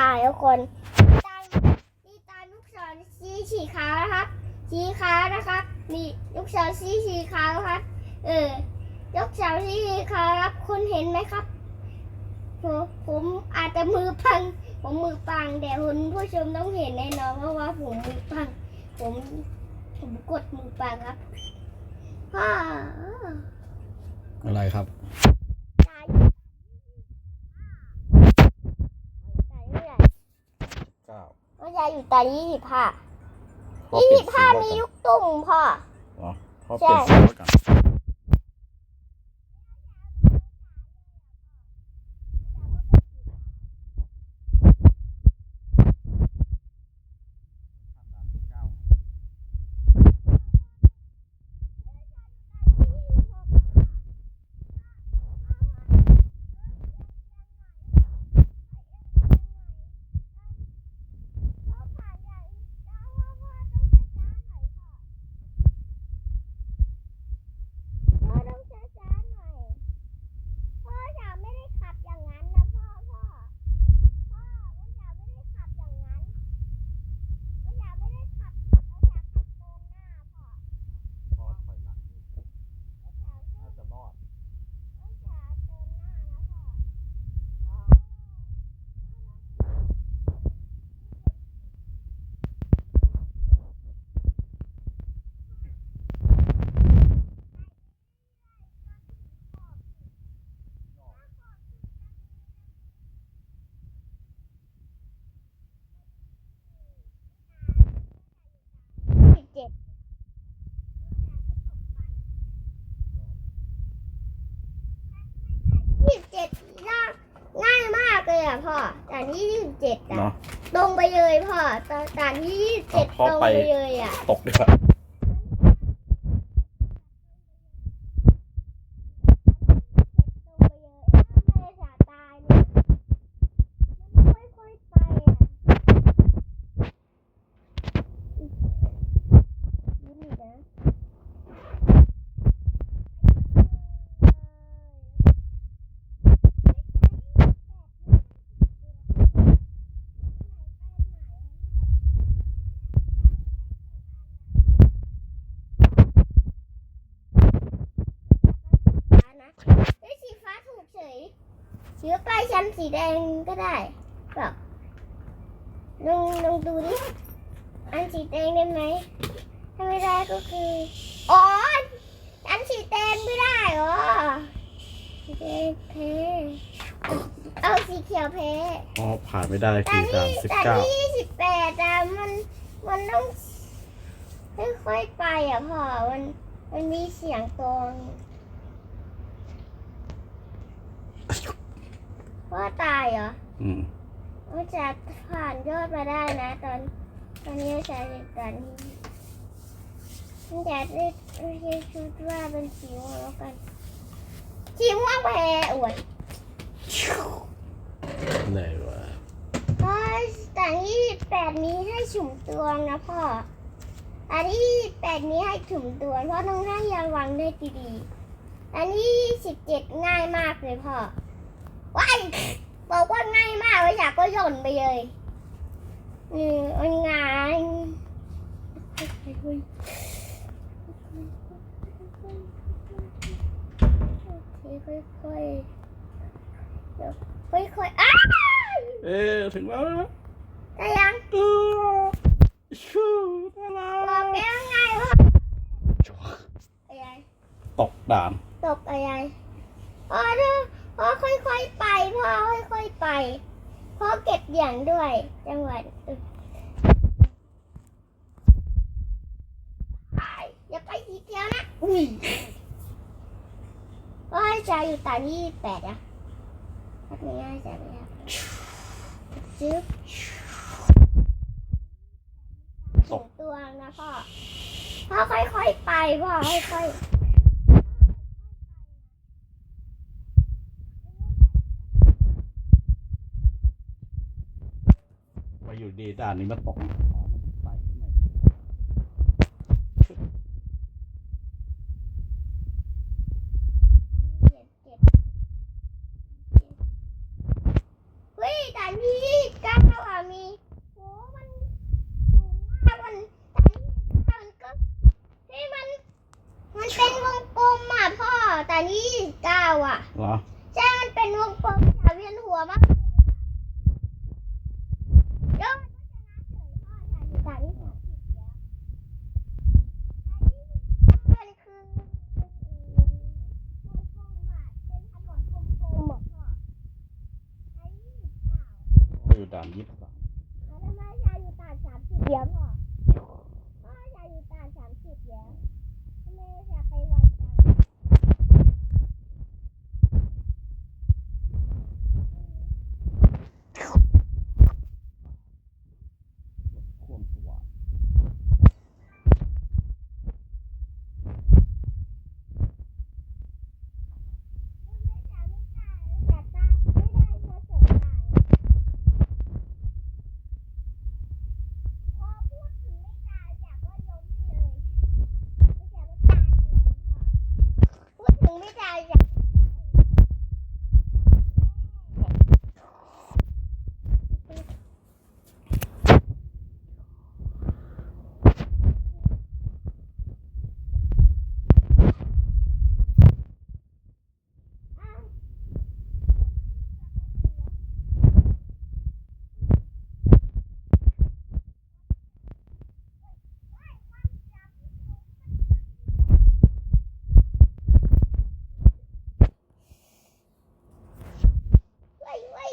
อ่าทุกคนตานี่ตาลูกศรสีสีขาวนะครับสีขาวนะครับนี่ลูกศรสีสีขาวครับ เออลูกศรสีขาวครับ คุณเห็นไหมครับผมผมอาจจะมือพัง ผมมือปังแต่คุณผู้ชมต้องเห็นแน่นอนเพราะว่าผมมือปัง ผมผมกดมือปังครับพ่ออะไรครับ ตายตายเมื่อไหร่ เก้า ก็ ยายอยู่ตายี่สิบห้าพ่อยี่เปลี่สิยนบสีห้าไว้มีก่อนลูกตุ่มพ่ออ๋อพ่อเปลี่ยนสีไว้ก่อน พ่อต้องช้าๆหน่อย พ่อจ๋าไม่ได้ขับอย่างนั้นนะพ่อพ่อ พ่อพ่อจ๋าไม่ได้ขับอย่างนั้นพ่อจ๋าไม่ได้ขับพ่อจ๋าขับเดินหน้าพ่อ พ่อถอยหลัง พ่อจ๋า น่าจะรอด พ่อจ๋าเดินหน้านะพ่อพ่อ สิบเจ็ดยี่สิบเจ็ดยากง่ายมาก เลยอะพ่อแต่ที่ยี่สิบเจ็ดอะเนาะ ตรงไปเลยพ่อตอนตอนที่ยี่สิบเจ็ดเอาพ่อตรงไป ไปเลยอะ ตกดีกว่า ตรงไปเลยถ้าไม่สาตายเนี่ยมันค่อยๆไปอะยิ้มอีกนะ ฟ้านะ เอ้ยสีฟ้าถูกเฉยเชื้อไปชั้นสีแดงก็ได้แบบลองลองดูดิอันสีแดงได้ไหมถ้าไม่ได้ก็คืออ๋ออันสีแดงไม่ได้เหรอสีแดงแพ้เอาสีเขียวแพ้พ่อผ่านไม่ได้แต่คือสามที่สิบแต่เก้าที่ยี่สิบแปดอะมันมันต้องค่อยๆไปอะพ่อมันมันมีเสียงตรง พ่อตายเหรออืมมันจะผ่านยอดมาได้นะ ตอนตอนนี้ใช้ตอนนี้มันจะได้ไม่ใช่ชุดว่าเป็นสีม่วงแล้วกันสีม่วงแพ้อวดไหนวะพ่อแต่ที่แปดนี้ให้สุ่มตัวนะพ่ออันที่แปดนี้ให้สุ่มตัวพ่อต้องให้ระวังได้ดีๆ อันที่สิบเจ็ดง่ายมากเลยพ่อ ว้ายบอกว่าง่ายมากเลยอยากก็หย่นไปเลยอืมมันง่ายโอเคค่อยๆเดี๋ยวค่อยๆอ้าวเอ๊ะถึงแล้วนะได้ยังเออชูน่าบรัอกกแล้วไงว่าอะไรตกด่านตกอะไรพ่อเด้อ พ่อค่อยๆไปพ่อค่อยๆไปพ่อเก็บเหรียญด้วย จังหวัดอึ๊บไปอย่าไปสีเขียวนะอุ้ยพ่อให้ใจอยู่ตาที่แปดอะทักนี้ให้ใจไปครับจึ๊บส่งตัวนะพ่อพ่อค่อยๆไปพ่อค่อยๆ อยู่ดีด่านนี้มาตกเฮ้ยแต่นี่กล้าเข้าอะมีโอ้มันสูงมากแต่มันก็เฮ้มัน มันเป็นวงกลมอะพ่อแต่นี่เก้าอะเหรอามแล้วทำไมชายอยู่ต่างสามสิบเดียวพ่อพ่อชายอยู่ต่างสามสิบเดียวทำไมชายไปไวจัง ควมสว่าง ทำไมชายไม่ตายแต่ตาไม่ได้แค่สองตายพอพูดถึงไม่ตายจากก็ล้มเลยไม่ใช่ว่าตายเลยพ่อพูดถึงไม่ตายจาก เว้ยเว้ย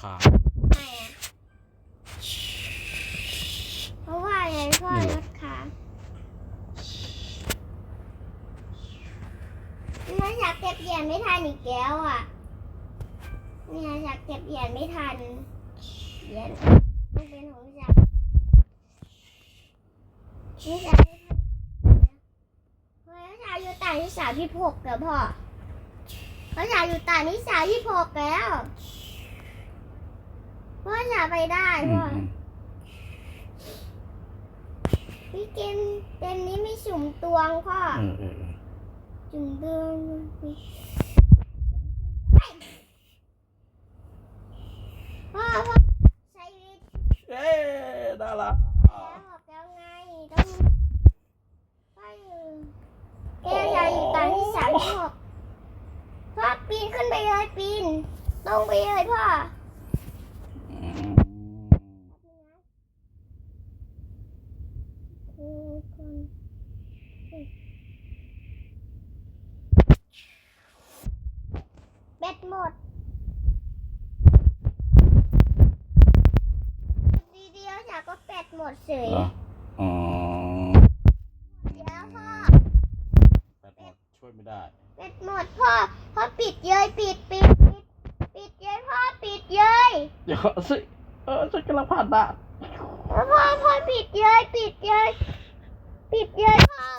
รถค้างเพราะว่าไงพ่อรถค้างไม่อยากเก็บเหรียญไม่ทันอีกแล้วอะ เนี่ยอยากเก็บเหรียญไม่ทัน เหรียญต้องเป็นของอยากนี่จะไม่ทันเฮ้ยเขาอยากอยู่ต่างที่สามที่หกแล้วพ่อเขาอยากอยู่ต่างที่สามที่หกแล้ว พ่ออยากไปได้อืพ่อมอืมพี่เกมเกมนี้ไม่สุ่มตวงพ่อเออเออเออสุ่มตวงพ่อพ่อใช้วิธีเอ๊ะได้ละแล้วบอกแล้วไงต้องพ่ออยู่แกยายอยู่ตอนที่สามที่หกพ่อปีนขึ้นไปเลยปีนตรงไปเลยพ่ออืม คือคนแบตหมด ดีเดียวจากก็แบตหมดเฉยเหรออ๋อเดี๋ยวพ่อแปดหมดช่วยไม่ได้แบตหมดพ่อพ่อปิดเย้ยปิดปิดปิดปิดเย้ยพ่อปิดเย้ยเดี๋ยวสิ เออฉันกำลังผ่านด่าน พ่อพ่อปิดเลยปิดเลยปิดเลยพ่อ